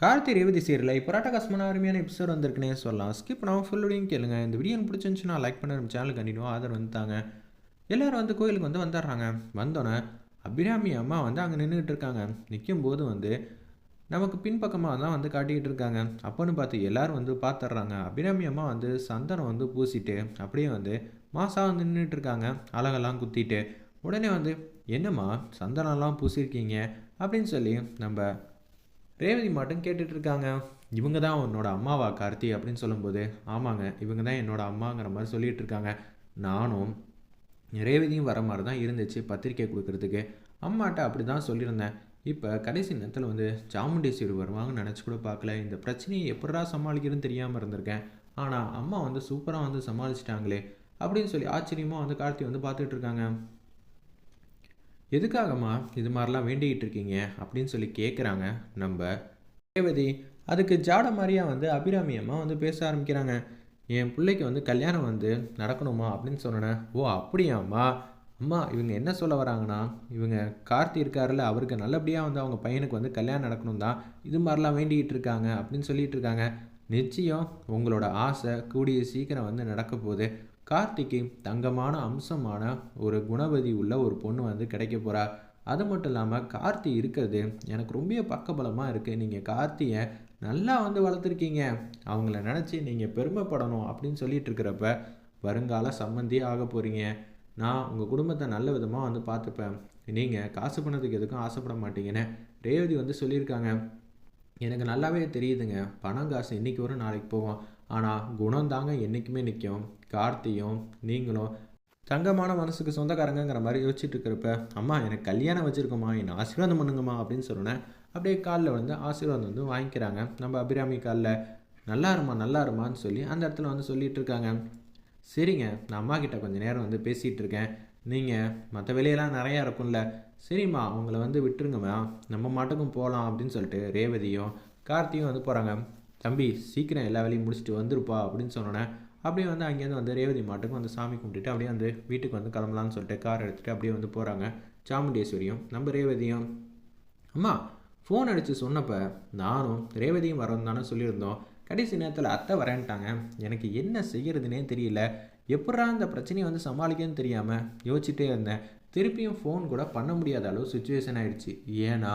Karthi Revathi serial இப்போ ராட்டகாசமான அருமையான episode வந்திருக்குனே சொல்லலாம். ஸ்கிப் நம்ம ஃபுல்லோடையும் கேளுங்க. இந்த வீடியோ பிடிச்சிருந்துச்சுன்னா லைக் பண்ண நம்ம சேனல் கண்டினியூ ஆதரவு வந்துட்டாங்க எல்லோரும் வந்து கோயிலுக்கு வந்து வந்துடுறாங்க. வந்தோன்னே அபிராமி அம்மா வந்து அங்கே நின்றுட்டு இருக்காங்க. நிற்கும் போது வந்து நமக்கு பின்பக்கமாக தான் வந்து காட்டிக்கிட்டு இருக்காங்க. அப்போன்னு பார்த்து எல்லாரும் வந்து பார்த்துட்றாங்க. அபிராமி அம்மா வந்து சந்தனம் வந்து பூசிட்டு அப்படியே வந்து மாசாக வந்து நின்றுட்டு இருக்காங்க. அழகெல்லாம் குத்திட்டு. உடனே வந்து என்னம்மா சந்தனம்லாம் பூசியிருக்கீங்க அப்படின்னு சொல்லி நம்ம ரேவதி மட்டும் கேட்டுட்டு இருக்காங்க. இவங்க தான் உன்னோட அம்மாவா கார்த்தி அப்படின்னு சொல்லும்போது ஆமாங்க இவங்க தான் என்னோட அம்மாங்கிற மாதிரி சொல்லிட்டு இருக்காங்க. நானும் ரேவதியும் வர மாதிரி தான் இருந்துச்சு பத்திரிக்கை கொடுக்கறதுக்கு. அம்மாட்ட அப்படி தான் சொல்லியிருந்தேன். இப்போ கடைசி நேரத்தில் வந்து சாமுண்டேஸ்வரி வருவாங்கன்னு நினச்சி கூட பார்க்கல. இந்த பிரச்சனையை எப்படா சமாளிக்கிறதுன்னு தெரியாமல் இருந்திருக்கேன். ஆனால் அம்மா வந்து சூப்பராக வந்து சமாளிச்சிட்டாங்களே அப்படின்னு சொல்லி ஆச்சரியமாக வந்து கார்த்தி வந்து பார்த்துட்டு இருக்காங்க. எதுக்காகம்மா இது மாதிரிலாம் வேண்டிக்கிட்டு இருக்கீங்க அப்படின்னு சொல்லி கேட்குறாங்க நம்ம ரேவதி. அதுக்கு ஜாட மாதிரியா வந்து அபிராமியம்மா வந்து பேச ஆரம்பிக்கிறாங்க. என் பிள்ளைக்கு வந்து கல்யாணம் வந்து நடக்கணுமா அப்படின்னு சொன்னேன் ஓ அப்படியாம்மா அம்மா? இவங்க என்ன சொல்ல வராங்கன்னா இவங்க கார்த்தி இருக்காருல்ல அவருக்கு நல்லபடியாக வந்து அவங்க பையனுக்கு வந்து கல்யாணம் நடக்கணும் தான் இது மாதிரிலாம் வேண்டிக்கிட்டு இருக்காங்க அப்படின்னு சொல்லிட்டு இருக்காங்க. நிச்சயம் உங்களோட ஆசை கூடிய சீக்கிரம் வந்து நடக்க போகுது. கார்த்திக்கு தங்கமான அம்சமான ஒரு குணவதி உள்ள ஒரு பொண்ணு வந்து கிடைக்க போகிறா அது மட்டும் இல்லாமல் கார்த்தி இருக்கிறது எனக்கு ரொம்ப பக்கபலமாக இருக்குது நீங்கள் கார்த்தியை நல்லா வந்து வளர்த்துருக்கீங்க. அவங்கள நினச்சி நீங்கள் பெருமைப்படணும் அப்படின்னு சொல்லிட்டு இருக்கிறப்ப வருங்கால சம்மந்தி ஆக போகிறீங்க நான் உங்கள் குடும்பத்தை நல்ல விதமாக வந்து பார்த்துப்பேன். நீங்கள் காசு பண்ணதுக்கு எதுக்கும் ஆசைப்பட மாட்டீங்கன்னு ரேவதி வந்து சொல்லியிருக்காங்க. எனக்கு நல்லாவே தெரியுதுங்க. பணம் காசு இன்றைக்கி வரும் நாளைக்கு போவோம் ஆனால் குணம் தாங்க என்றைக்குமே நிற்கும். கார்த்தியும் நீங்களும் தங்கமான மனசுக்கு சொந்தக்காரங்கங்கிற மாதிரி யோசிச்சுட்டு இருக்கிறப்ப அம்மா எனக்கு கல்யாணம் வச்சுருக்கோம்மா. என்னை ஆசீர்வாதம் பண்ணுங்கம்மா. அப்படின்னு சொன்னேன் அப்படியே காலில் வந்து ஆசீர்வாதம் வந்து வாங்கிக்கிறாங்க. நம்ம அபிராமி காலில் நல்லா இருமா நல்லா இருமான்னு சொல்லி அந்த இடத்துல வந்து சொல்லிட்டு இருக்காங்க. சரிங்க நான் அம்மா கிட்ட கொஞ்சம் நேரம் வந்து பேசிகிட்டு இருக்கேன். நீங்கள் மற்ற வேலையெல்லாம் நிறையா இருக்கும்ல. சரிம்மா அவங்கள வந்து விட்டுருங்கம்மா. நம்ம மாட்டுக்கும் போகலாம் அப்படின்னு சொல்லிட்டு ரேவதியும் கார்த்தியும் வந்து போகிறாங்க தம்பி சீக்கிரம் எல்லா வேலையும் முடிச்சுட்டு வந்துருப்பா அப்படின்னு சொன்னோன்னே அப்படியே வந்து அங்கேருந்து வந்து ரேவதி மாட்டுக்கும் வந்து சாமி கும்பிட்டுட்டு அப்படியே வந்து வீட்டுக்கு வந்து கிளம்பலான்னு சொல்லிட்டு கார் எடுத்துகிட்டு அப்படியே வந்து போகிறாங்க சாமுண்டேஸ்வரியும் நம்ம ரேவதியும். அம்மா ஃபோன் அடித்து சொன்னப்போ நானும் ரேவதியும் வரோம் தானே சொல்லியிருந்தோம். கடைசி நேரத்தில் அத்தை வரேன்ட்டாங்க. எனக்கு என்ன செய்கிறதுனே தெரியல. எப்படா இந்த பிரச்சனையை வந்து சமாளிக்கன்னு தெரியாமல் யோசிச்சுட்டே இருந்தேன். திருப்பியும் ஃபோன் கூட பண்ண முடியாத அளவு சுச்சுவேஷன் ஆயிடுச்சு. ஏன்னா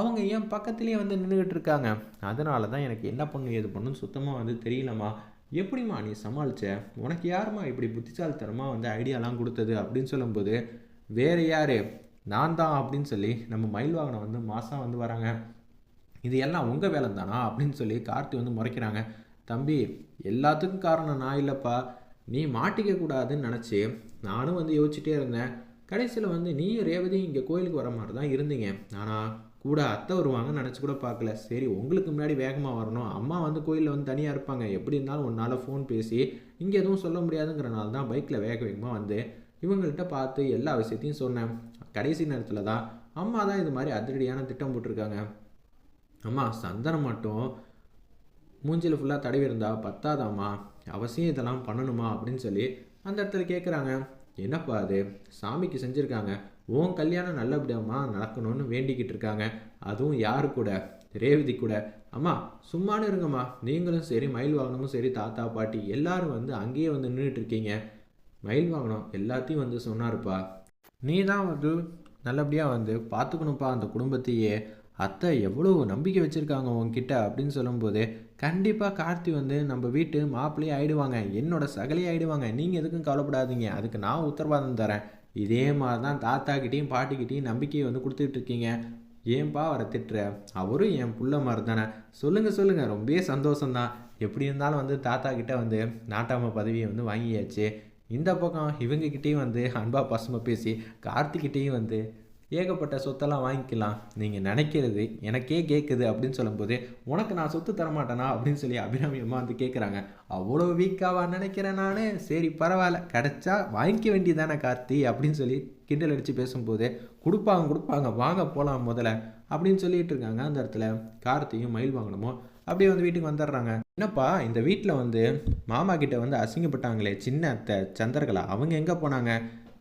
அவங்க என் பக்கத்துலேயே வந்து நின்றுக்கிட்டு இருக்காங்க? அதனால தான் எனக்கு என்ன பண்ணும் ஏது பண்ணுன்னு சுத்தமாக வந்து தெரியலம்மா. எப்படிம்மா நீ சமாளித்த உனக்கு யாரும்மா இப்படி புத்திசாலித்தனமாக வந்து ஐடியாலாம் கொடுத்தது அப்படின்னு சொல்லும்போது வேறு யார்? நான் தான் அப்படின்னு சொல்லி நம்ம மயில் வாகனம் வந்து மாதம் வந்து வராங்க. இது எல்லாம் உங்கள் வேலை தானா அப்படின்னு சொல்லி கார்த்தி வந்து முறைக்கிறாங்க. தம்பி எல்லாத்துக்கும் காரணம் நான் இல்லைப்பா. நீ மாட்டிக்க கூடாதுன்னு நினச்சி நானும் வந்து யோசிச்சுட்டே இருந்தேன். கடைசியில் வந்து நீயும் ரேவதியும் இங்கே கோயிலுக்கு வர மாதிரி தான் இருந்தீங்க. ஆனால் கூட அத்தை வருவாங்கன்னு நினச்சி கூட பார்க்கல. சரி உங்களுக்கு முன்னாடி வேகமாக வரணும். அம்மா வந்து கோயிலில் வந்து தனியாக இருப்பாங்க. எப்படி இருந்தாலும் உன்னால் ஃபோன் பேசி இங்கே எதுவும் சொல்ல முடியாதுங்கிறனால தான் பைக்கில் வேக வேகமாக வந்து இவங்கள்ட்ட பார்த்து எல்லா விஷயத்தையும் சொன்னேன். கடைசி நேரத்தில் தான் அம்மா தான் இது மாதிரி அதிரடியான திட்டம் போட்டிருக்காங்க. அம்மா சந்தனம் மட்டும் மூஞ்சில் ஃபுல்லாக தடவி இருந்தா பத்தாதாம்மா? அவசியம் இதெல்லாம் பண்ணணுமா? அப்படின்னு சொல்லி அந்த இடத்துல கேட்குறாங்க என்னப்பா அது? சாமிக்கு செஞ்சுருக்காங்க. உன் கல்யாணம் நல்லபடியாமா நடக்கணும்னு வேண்டிக்கிட்டு இருக்காங்க. அதுவும் யாரு கூட? ரேவதி கூட. அம்மா சும்மானு இருங்கம்மா. நீங்களும் சரி மயில் வாகனமும் சரி தாத்தா பாட்டி எல்லாரும் வந்து அங்கேயே வந்து நின்றுட்டு இருக்கீங்க மயில் வாகனம் எல்லாத்தையும் வந்து சொன்னாருப்பா. நீ தான் வந்து நல்லபடியாக வந்து பார்த்துக்கணும்ப்பா அந்த குடும்பத்தையே. அத்தை எவ்வளோ நம்பிக்கை வச்சுருக்காங்க உன்கிட்ட அப்படின்னு சொல்லும்போது கண்டிப்பாக கார்த்தி வந்து நம்ம வீட்டு மாப்பிள்ளையே ஆகிடுவாங்க என்னோட சகலையே ஆகிடுவாங்க நீங்கள் எதுக்கும் கவலைப்படாதீங்க. அதுக்கு நான் உத்தரவாதம் தரேன். இதே மாதிரி தான் தாத்தாக்கிட்டேயும் பாட்டிக்கிட்டேயும் நம்பிக்கையை வந்து கொடுத்துட்டு இருக்கீங்க. ஏன்பா அவரை திட்டுற? அவரும் என் புள்ள மாதிரி தானே சொல்லுங்கள் சொல்லுங்கள் ரொம்பவே சந்தோஷம்தான். எப்படி இருந்தாலும் வந்து தாத்தா கிட்டே வந்து நாட்டாம பதவியை வந்து வாங்கியாச்சு. இந்த பக்கம் இவங்ககிட்டேயும் வந்து அன்பா பசுமை பேசி கார்த்திகிட்டேயும் வந்து ஏகப்பட்ட சொத்தெல்லாம் வாங்கிக்கலாம். நீங்கள் நினைக்கிறது எனக்கே கேட்குது அப்படின்னு சொல்லும்போது உனக்கு நான் சொத்து தரமாட்டேனா அப்படின்னு சொல்லி அபிராமி அம்மா வந்து கேட்குறாங்க அவ்வளோ வீக்காவா நினைக்கிறேன் நான். சரி பரவாயில்ல. கிடைச்சா வாங்கிக்க வேண்டியதானே கார்த்தி அப்படின்னு சொல்லி கிண்டல் அடித்து பேசும்போது கொடுப்பாங்க கொடுப்பாங்க. வாங்க போகலாம் முதல்ல அப்படின்னு சொல்லிட்டு இருக்காங்க. அந்த இடத்துல கார்த்தியும் மயில் வாங்கணுமோ அப்படியே வந்து வீட்டுக்கு வந்துடுறாங்க. என்னப்பா இந்த வீட்டில் வந்து மாமா கிட்ட வந்து அசிங்கப்பட்டாங்களே. சின்ன அத்தை சந்திரகலா அவங்க எங்கே போனாங்க?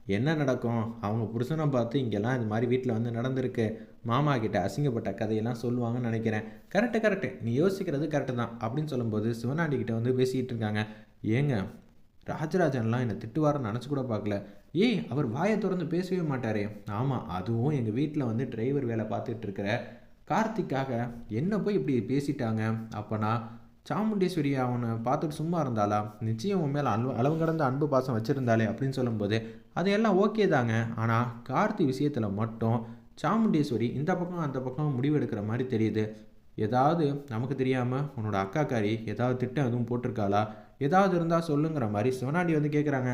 என்ன நடக்கும்? அவங்க புருஷனை பார்த்து இங்கெல்லாம் இது மாதிரி வீட்டில் வந்து நடந்திருக்கு. மாமா கிட்ட அசிங்கப்பட்ட கதையெல்லாம் சொல்லுவாங்கன்னு நினைக்கிறேன். Correct correct. நீ யோசிக்கிறது கரெக்டு தான். அப்படின்னு சொல்லும்போது சிவனாண்டி கிட்ட வந்து பேசிக்கிட்டு இருக்காங்க. ஏங்க ராஜராஜன்லாம் என்னை திட்டுவாரன்னு நினச்சி கூட பார்க்கல. ஏய் அவர் வாயை திறந்து பேசவே மாட்டாரே. ஆமாம் அதுவும் எங்கள் வீட்டில் வந்து டிரைவர் வேலை பார்த்துட்டு இருக்கிற கார்த்திக்காக என்ன போய் இப்படி பேசிட்டாங்க? அப்போனா சாமுண்டேஸ்வரி அவனை பார்த்துட்டு சும்மா இருந்தாளா? நிச்சயம் உன் மேலே அன்பு அளவு கடந்த அன்பு பாசம் வச்சுருந்தாளே அப்படின்னு சொல்லும்போது அதையெல்லாம் ஓகே தாங்க. ஆனால் கார்த்தி விஷயத்தில் மட்டும் சாமுண்டேஸ்வரி இந்த பக்கம் அந்த பக்கம் முடிவெடுக்கிற மாதிரி தெரியுது. ஏதாவது நமக்கு தெரியாமல் உன்னோட அக்காக்காரி ஏதாவது திட்டம் எதுவும் போட்டிருக்காளா? ஏதாவது இருந்தால் சொல்லுங்கிற மாதிரி சிவனாண்டி வந்து கேட்குறாங்க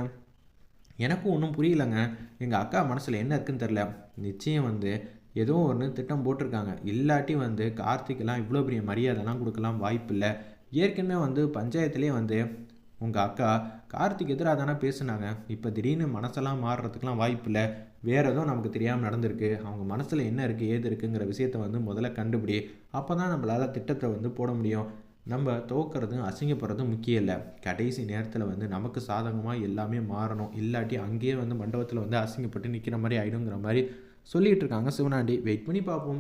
எனக்கும் ஒன்றும் புரியலங்க. எங்கள் அக்கா மனசில் என்ன இருக்குன்னு தெரில நிச்சயம் வந்து ஏதோ ஒன்று திட்டம் போட்டிருக்காங்க. இல்லாட்டி வந்து கார்த்திக்கெல்லாம் இவ்வளோ பெரிய மரியாதைலாம் கொடுக்கலாம் வாய்ப்பு இல்லை ஏற்கனவே வந்து பஞ்சாயத்துலேயே வந்து உங்கள் அக்கா கார்த்திக் எதிராக தானே பேசுனாங்க. இப்போ திடீர்னு மனசெல்லாம் மாறுறதுக்கெலாம் வாய்ப்பு இல்லை. வேறு எதுவும் நமக்கு தெரியாமல் நடந்திருக்கு. அவங்க மனசில் என்ன இருக்குது ஏது இருக்குங்கிற விஷயத்த வந்து முதல்ல கண்டுபிடி. அப்போ தான் நம்மளால் திட்டத்தை வந்து போட முடியும். நம்ம தோக்கிறதும் அசிங்கப்படுறதும் முக்கியம் இல்லை. கடைசி நேரத்தில் வந்து நமக்கு சாதகமாக எல்லாமே மாறணும். இல்லாட்டி அங்கேயே வந்து மண்டபத்தில் வந்து அசிங்கப்பட்டு நிற்கிற மாதிரி ஆகிடுங்கிற மாதிரி சொல்லிகிட்டு இருக்காங்க சிவனாண்டி. வெயிட் பண்ணி பார்ப்போம்.